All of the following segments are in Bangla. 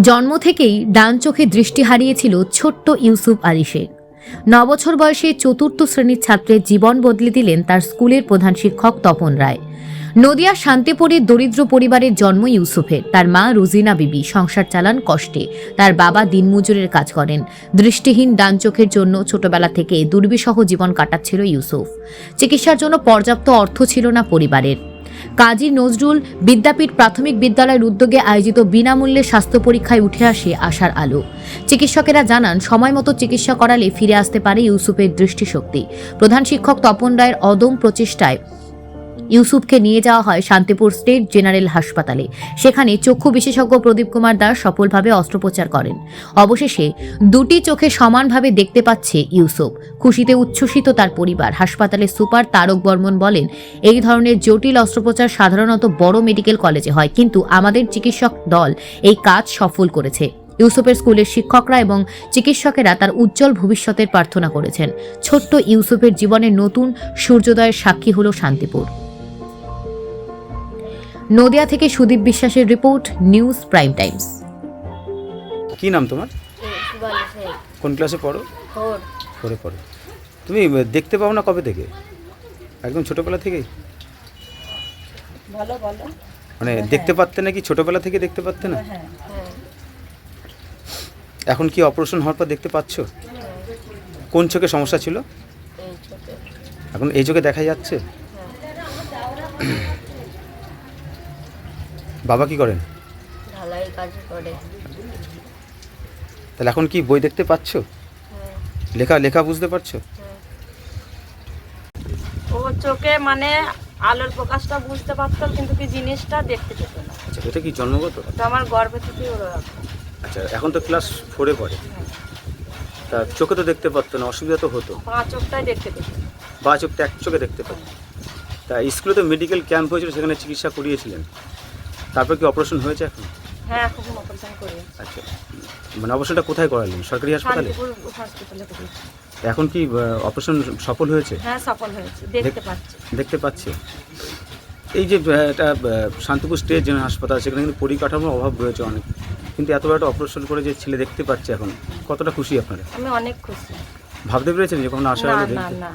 জন্ম থেকেই ডান চোখে দৃষ্টি হারিয়েছিল ছোট্ট ইউসুফ আলী শেখ ন বছর বয়সে চতুর্থ শ্রেণির ছাত্রের জীবন বদলে দিলেন তার স্কুলের প্রধান শিক্ষক তপন রায়। নদিয়া শান্তিপুরের দরিদ্র পরিবারের জন্ম ইউসুফের। তার মা রুজিনা বিবি সংসার চালান কষ্টে। তার বাবা দিনমজুরের কাজ করেন। দৃষ্টিহীন ডান চোখের জন্য ছোটবেলা থেকে দুর্বিসহ জীবন কাটাচ্ছিল ইউসুফ। চিকিৎসার জন্য পর্যাপ্ত অর্থ ছিল না পরিবারের। কাজী নজরুল বিদ্যাপীঠ প্রাথমিক বিদ্যালয়ের উদ্যোগে আয়োজিত বিনামূল্যে স্বাস্থ্য পরীক্ষায় উঠে আসে আশার আলো। চিকিৎসকেরা জানান, সময় মতো চিকিৎসা করালে ফিরে আসতে পারে ইউসুফের দৃষ্টিশক্তি। প্রধান শিক্ষক তপন রায়ের অদম প্রচেষ্টায় ইউসুফকে নিয়ে যাওয়া হয় শান্তিপুর স্টেট জেনারেল হাসপাতালে। সেখানে চক্ষু বিশেষজ্ঞ প্রদীপ কুমার দাস সফলভাবে অস্ত্রোপচার করেন। অবশেষে দুটি চোখে সমানভাবে দেখতে পাচ্ছে ইউসুফ। খুশিতে উচ্ছ্বসিত তার পরিবার। হাসপাতালে সুপার তারক বর্মন বলেন, এই ধরনের জটিল অস্ত্রোপচার সাধারণত বড় মেডিকেল কলেজে হয়, কিন্তু আমাদের চিকিৎসক দল এই কাজ সফল করেছে। ইউসুফের স্কুলের শিক্ষকরা এবং চিকিৎসকেরা তার উজ্জ্বল ভবিষ্যতের প্রার্থনা করেছেন। ছোট্ট ইউসুফের জীবনের নতুন সূর্যোদয়ের সাক্ষী হল শান্তিপুর। নদিয়া থেকে সুদীপ বিশ্বাসের রিপোর্ট নিউজ প্রাইম টাইমস। কি নাম তোমার? কোন ক্লাসে পড়ো? পড়ে পড়ো। তুমি দেখতে পাও না কবে থেকে? একদম ছোটবেলা থেকেই? মানে দেখতে পারতে নাকি ছোটবেলা থেকে দেখতে পারতে না? হ্যাঁ হ্যাঁ। এখন কি অপারেশন হওয়ার পর দেখতে পাচ্ছ? কোন চোখে সমস্যা ছিল? এখন এই চোখে দেখা যাচ্ছে? বাবা কি করেন? ঢালাই কাজ করে। তাহলে এখন কি বই দেখতে পাচ্ছ? হ্যাঁ। লেখা লেখা বুঝতে পারছ? ও চোখে মানে আলোর প্রকাশটা বুঝতে পারতো কিন্তু কি জিনিসটা দেখতে পেত না। আচ্ছা এটা কি জন্মগত? ওটা আমার গর্ভে থেকে ওরা আচ্ছা এখন তো ক্লাস ফোরে পড়ে। তা চোখে তো দেখতে পারতো না অসুবিধা তো হতো। পাঁচ চোখটাই দেখতে পেত বা চোখটা এক চোখে দেখতে পারতো। তা স্কুলে তো মেডিকেল ক্যাম্প হয়েছিল সেখানে চিকিৎসা করিয়েছিলেন। তারপর কি অপারেশন হয়েছে এখন? হ্যাঁ এখন অপারেশন করি আচ্ছা। মানে অপারেশনটা কোথায় করালেন? সরকারি হাসপাতালে করি এখন কি অপারেশন সফল হয়েছে? হ্যাঁ সফল হয়েছে। দেখতে পাচ্ছি। দেখতে পাচ্ছি। এই যে এটা শান্তিপুর স্টেট জেনারেল হাসপাতাল সেখানে কিন্তু পরিকাঠামোর অভাব রয়েছে অনেক। কিন্তু এত বড় একটা অপারেশন করে যে ছেলে দেখতে পাচ্ছে এখন কতটা খুশি আপনারা? আমি অনেক খুশি। ভাবতে পেরেছেন যে কখনো আশা না না।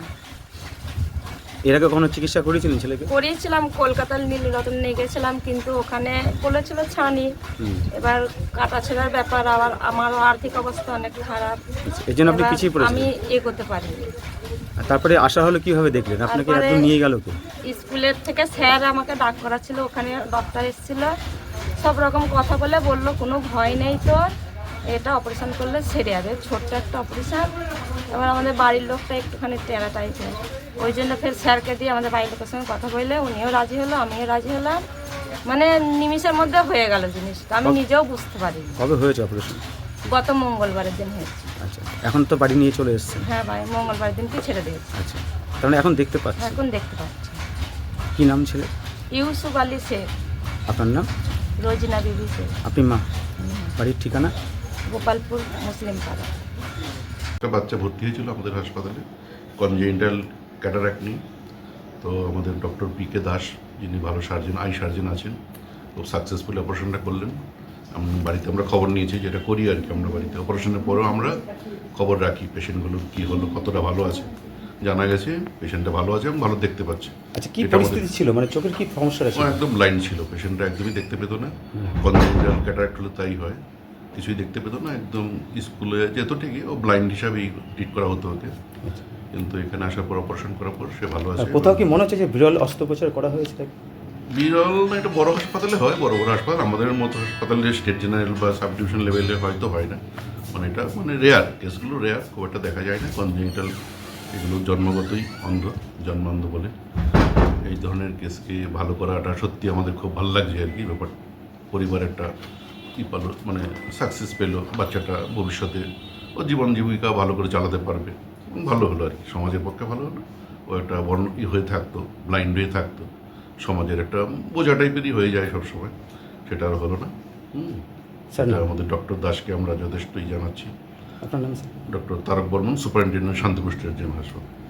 এর আগে কখনো চিকিৎসা করেছিলেন ছেলেকে? করিয়েছিলাম কলকাতার নীলরতন নিয়ে গেছিলাম কিন্তু ওখানে বলেছিল ছানি। এবার কাটা ছেঁড়ার ব্যাপার আবার আমারও আর্থিক অবস্থা অনেক খারাপ। এই জন্য আপনি পিছিয়ে পড়েছেন আমি এ করতে আর তারপরে আশা হলো কীভাবে দেখলেন? আপনাকে একদম নিয়ে গেল কে? স্কুলের থেকে স্যার আমাকে ডাক করাছিল ওখানে ডক্টর এসেছিল। সব রকম কথা বলে বলল কোনো ভয় নেই তোর এটা অপারেশন করলে সেরে যাবে ছোট্ট একটা অপারেশন এবার আমাদের বাড়ির লোকটা একটুখানি টেরা টাইপের ওই জন্য ফের স্যারকে দিয়ে আমাদের বাড়ির লোকের সঙ্গে কথা বললে উনিও রাজি হলো আমিও রাজি হলাম। মানে নিমিষের মধ্যে হয়ে গেল জিনিসটা আমি নিজেও বুঝতে পারিনি। কবে হয়েছে অপারেশন গত মঙ্গলবারের দিন হয়েছে। আচ্ছা এখন তো বাড়ি নিয়ে চলে এসেছেন? হ্যাঁ ভাই মঙ্গলবারের দিনকে ছেড়ে দিয়েছি। আচ্ছা তার মানে এখন দেখতে পাচ্ছেন এখন দেখতে পাচ্ছি। কি নাম ছেলে? ইউসুফ আলী শেখ। আপনার নাম? রোজিনা বিবি শেখ। আপনি মা? বাড়ির ঠিকানা? গোপালপুর মুসলিম পাড়া। একটা বাচ্চা ভর্তি হয়েছিল আমাদের হাসপাতালে কনজেন্টাল ক্যাটারাক্ট নিয়ে তো আমাদের ডক্টর পি কে দাস যিনি ভালো সার্জন আই সার্জন আছেন খুব সাকসেসফুল অপারেশনটা করলেন। বাড়িতে আমরা খবর নিয়েছি যেটা করি আর কি আমরা বাড়িতে। অপারেশনের পরেও আমরা খবর রাখি পেশেন্টগুলোর কী হলো কতটা ভালো আছে। জানা গেছে পেশেন্টটা ভালো আছে এবং ভালো দেখতে পাচ্ছে। আচ্ছা কি পরিস্থিতি ছিল? মানে চোখের কি সমস্যা আছে একদম ব্লাইন্ড ছিল। পেশেন্টটা একদমই দেখতে পেতো না। কনজেন্টাল ক্যাটারাক্ট হলে তাই হয়। কিছুই দেখতে পেতো না। একদম স্কুলে যেত ঠিকই। ও ব্লাইন্ড হিসাবেই ট্রিট করা হতো ওকে। কিন্তু এখানে আসার পর অপারেশন করার পর সে ভালো আছে। কোথাও কি মনে হচ্ছে যে বিরল অস্ত্রোপচার করা হয়েছে বিরল না একটা বড় হাসপাতালে হয় বড় বড় হাসপাতাল। আমাদের মতো হাসপাতালে স্টেট জেনারেল বা সাব ডিভিশন লেভেলে হয়তো হয় না। মানে এটা মানে রেয়ার কেসগুলো রেয়ার খুব একটা দেখা যায় না। কনজেনিটাল এগুলো জন্মগতই অন্ধ জন্মান্ধ বলে। এই ধরনের কেসকে ভালো করাটা সত্যি আমাদের খুব ভালো লাগছে আর কি। ব্যাপার পরিবার একটা কী পালো মানে সাকসেস পেল বাচ্চাটা ভবিষ্যতে ও জীবন জীবিকা ভালো করে চালাতে পারবে। ভালো হলো আর কি। সমাজের পক্ষে ভালো হলো। ও একটা বর্ণ ই হয়ে থাকতো ব্লাইন্ড হয়ে থাকতো। সমাজের একটা বোঝা টাইপেরই হয়ে যায় সবসময়। সেটা আর হলো না। হুম। নাম? আমাদের ডক্টর দাসকে আমরা যথেষ্টই জানাচ্ছি। আপনার নাম sir? Doctor Tarak Barman superintendent Shantipur gen হাসপাতাল